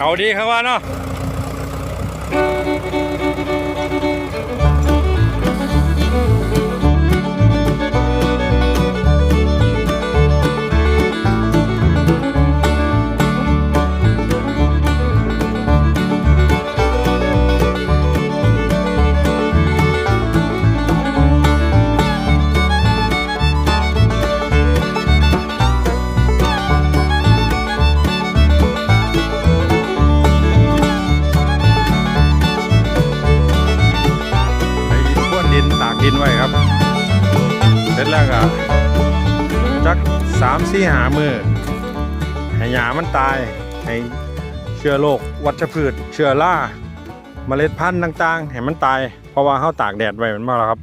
เขาดีครับว่าเนาะ สี่หามือให้หญ้ามันตายให้เชื้อโรควัชพืช เชื้อราเมล็ดพันธุ์ต่างๆให้มันตาย เพราะว่าเขาตากแดดไว้มันมาแล้วครับ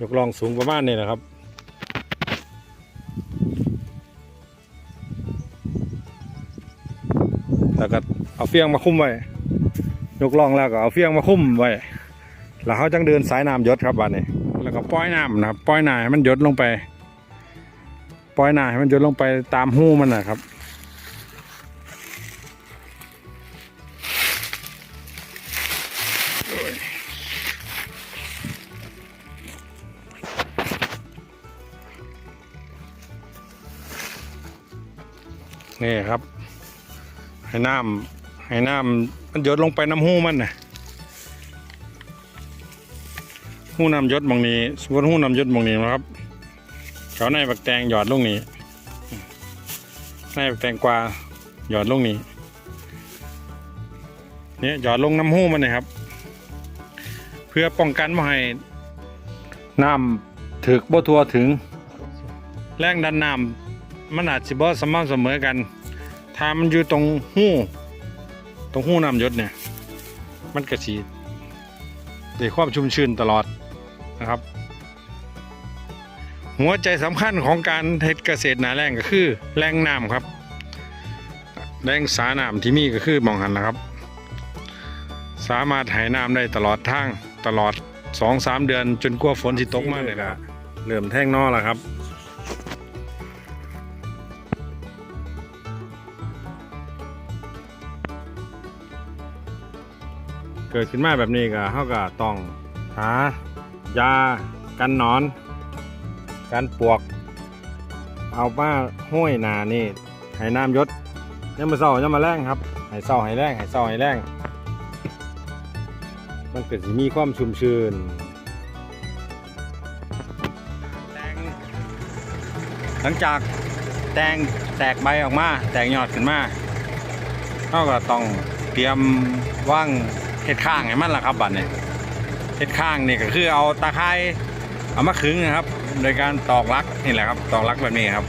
ยกลองสูงประมาณนี้นะครับแล้วก็เอาเฟียงมาคุ้มไว้ ยกลองแล้วก็เอาเฟียงมาคุ้มไว้ แล้วเขาจังเดินสายน้ำยศครับบัดนี้ ก็ปล่อยน้ำนะครับปล่อยน้ำให้มันหยดลงไป ปล่อยน้ำให้มันหยดลงไปตามหูมันนะครับนี่ครับ ให้น้ำให้น้ำมันหยดลงไปน้ำหูมันนะ หูน้ำยดหมองนี้ส่วนหูน้ำยดหมองนี้นะครับเขาในบักแตงหยอดลงนี้ในบักแตงกวาหยอดลงนี้เนี่ยหยอดลงน้ำหู้มันนะครับ เพื่อป้องกันไม่ให้น้ำถึกบ่ทัวถึง แรงดันน้ำมันอาจจะบ่สม่ำเสมอกัน ถ้ามันอยู่ตรงหู้ ตรงหู้น้ำยศเนี่ย มันกระสีได้ความชุ่มชื้นตลอด นะครับ หัวใจสำคัญของการเฮ็ดเกษตรหนาแรงก็คือแรงน้ำครับแรงสาน้ำที่มีก็คือมองหันนะครับ สามารถให้น้ำได้ตลอดทางตลอดสองสามเดือนจนกว่าฝนสิตกมาเลยละเริ่มแท่งนอแล้วครับ เกิดขึ้นมาแบบนี้ก็เขาก็ต้องหา ยากันหนอน กันปวก เอามาห้อยนานี่ให้น้ำยศยังมาเศร้ายังมาแรงครับให้เศร้าให้แรงให้เศร้าให้แรงมันเกิดสิมีความชุ่มชื้นแตงหลังจากแตงแตกใบออกมา แตกยอดขึ้นมาเขาก็ต้องเตรียมว่างเห็ดข้างให้มันละครับบัดนี้ เห็ดข้างนี่ก็คือเอาตะไคร้เอามาขึงนะครับ โดยการตอกลักนี่แหละครับตอกลักแบบนี้ครับ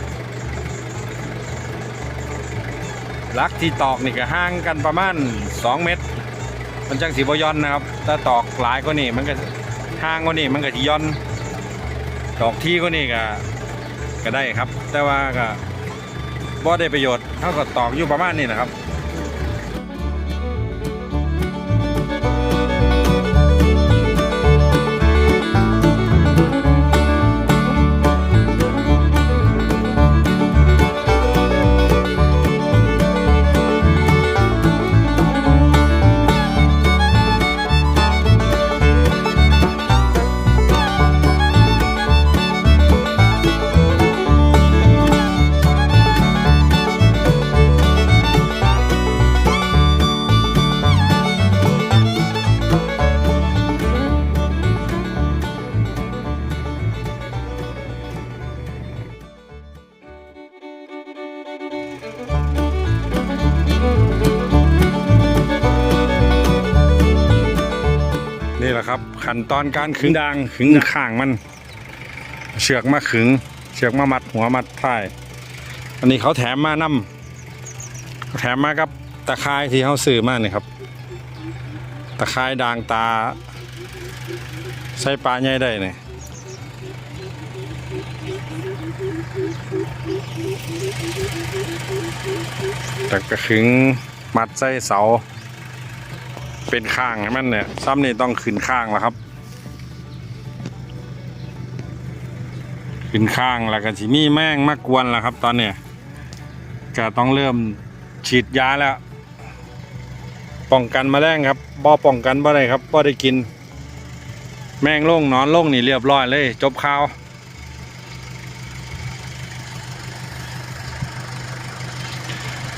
ลักที่ตอกนี่ก็ห่างกันประมาณ 2 เมตร มันจังสีบย้อนนะครับ ถ้าตอกหลายก็นี่มันก็ห่างก็นี่มันก็สิย้อนตอกที่ก็นี่ก็ก็ได้ครับ แต่ว่าก็บ่ได้ประโยชน์เท่ากับตอกอยู่ประมาณนี้นะครับ ครับขั้นตอนการขึงดางขึงข้างมัน เชือกมาขึง เชือกมามัดหัวมัดท้ายอันนี้เขาแถมมานำเขาแถมมากับตะไคร้ที่เขาซื้อมานี่ครับ ตะไคร้ด่างตา ใส่ปลาใหญ่ได้เนี่ยแต่ก็ขึงมัดใส่เสา เป็นข้างให้มันเนี่ยซ้ำนี่ต้องขึ้นข้างแล้วครับ ขึ้นข้างแล้วก็สิมีแม่งมากวนแล้วครับ ตอนเนี้ยก็ต้องเริ่มฉีดยาแล้ว ป้องกันแมลงครับบ่ป้องกันบ่ได้ครับบ่ได้กิน แมงล่งนอนล่งนี่เรียบร้อยเลย จบข่าว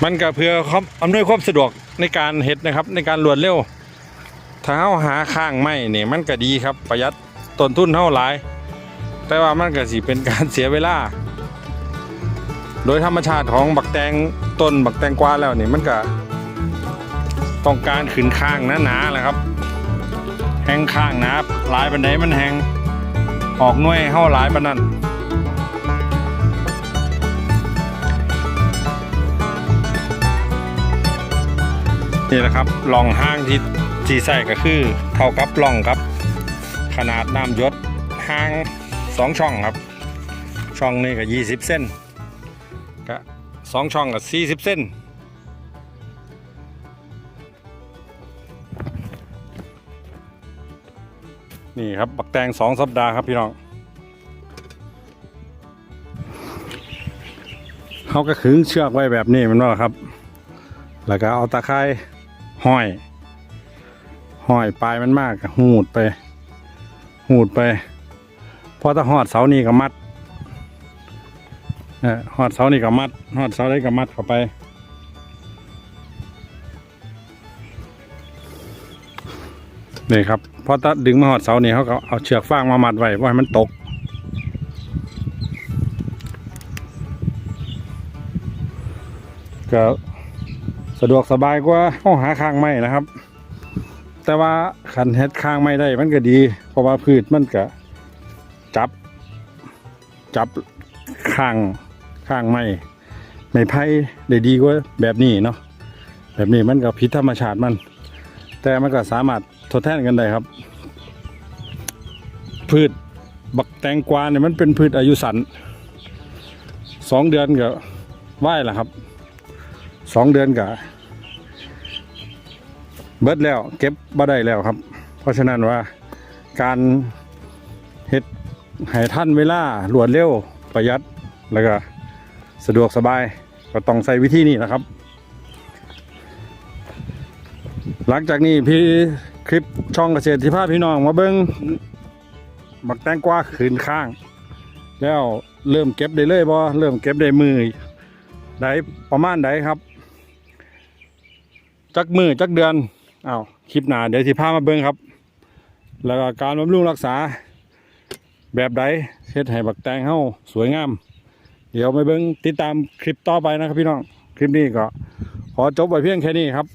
มันก็เพื่อความอำนวยความสะดวกในการเฮ็ดนะครับในการรวดเร็ว ถ้าเฮาหาข้างไม้นี่ยมันก็ดีครับประหยัดต้นทุนเฮาหลาย แต่ว่ามันก็สิเป็นการเสียเวลา โดยธรรมชาติของบักแตงต้นบักแตงกวาแล้วเนี่ยมันก็ต้องการขึ้นข้างหนาๆแหละครับแห้งข้างหนาหลายบันไดมันแห้งออกหน่วยเฮาหลายปานนั้นนี่แหละครับลองห้างที่ ที่ใส่ก็คือเท่ากับล่องครับ ขนาดน้ำยศห้างสองช่องครับ ช่องนี้ก็ยี่สิบเส้นก็สองช่องก็สี่สิบเส้นนี่ครับบักแตงสองสัปดาห์ครับพี่น้องเขาก็ขึงเชือกไว้แบบนี้มันว่าครับ แล้วก็เอาตะไคร้ห้อย ห้อยปลายมันมากหูดไป หูดไป พอถ้าหอดเสานี่ก็มัดเออหอดเสานี่ก็มัดหอดเสาได้ก็มัดเข้าไป นี่ครับพอตัดดึงมาหอดเสานี่เขาก็เอาเชือกฟางมามัดไว้ว่าให้มันตกก็สะดวกสบายกว่าห้องหาข้างไม้นะครับ แต่ว่าขันเฮ็ดข้างไม้ได้มันก็ดี เพราะว่าพืชมันก็จับ จับข้างข้างไม้ไม้ไผ่ได้ดีกว่าแบบนี้เนาะแบบนี้มันก็พิษธรรมชาติมัน แต่มันก็สามารถทดแทนกันได้ครับ พืชบักแตงกวาเนี่ยมันเป็นพืชอายุสั้นสองเดือนก็ไหวแล้วครับสองเดือนก็ เบิดแล้วเก็บบ่ได้แล้วครับ เพราะฉะนั้นว่าการเฮ็ดให้ท่านเวลารวดเร็วประหยัดแล้วก็สะดวกสบายก็ต้องใส่วิธีนี้นะครับ หลังจากนี้พี่คลิปช่องเกษตรที่พาพี่น้องมาเบิ้งบักแตงกวาขืนข้าง แล้วเริ่มเก็บได้เลยบ่เริ่มเก็บได้มือได้ประมาณใดครับ จักมือจักเดือน อ้าวคลิปหน้าเดี๋ยวที่พามาเบิ้งครับ แล้วก็การบำรุงรักษา แบบใดเฮ็ดให้บักแตงเฮาสวยงาม เดี๋ยวไปเบิ้งติดตามคลิปต่อไปนะครับพี่น้องคลิปนี้ก็ขอจบไว้เพียงแค่นี้ครับ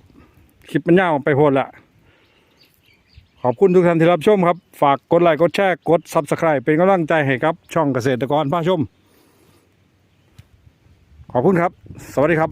คลิปมันยาวไปโพดละขอบคุณทุกท่านที่รับชมครับ ฝากกดไลค์กดแชร์กด Subscribe เป็นกำลังใจให้ครับ ช่องเกษตรกรพาชม ขอบคุณครับ สวัสดีครับ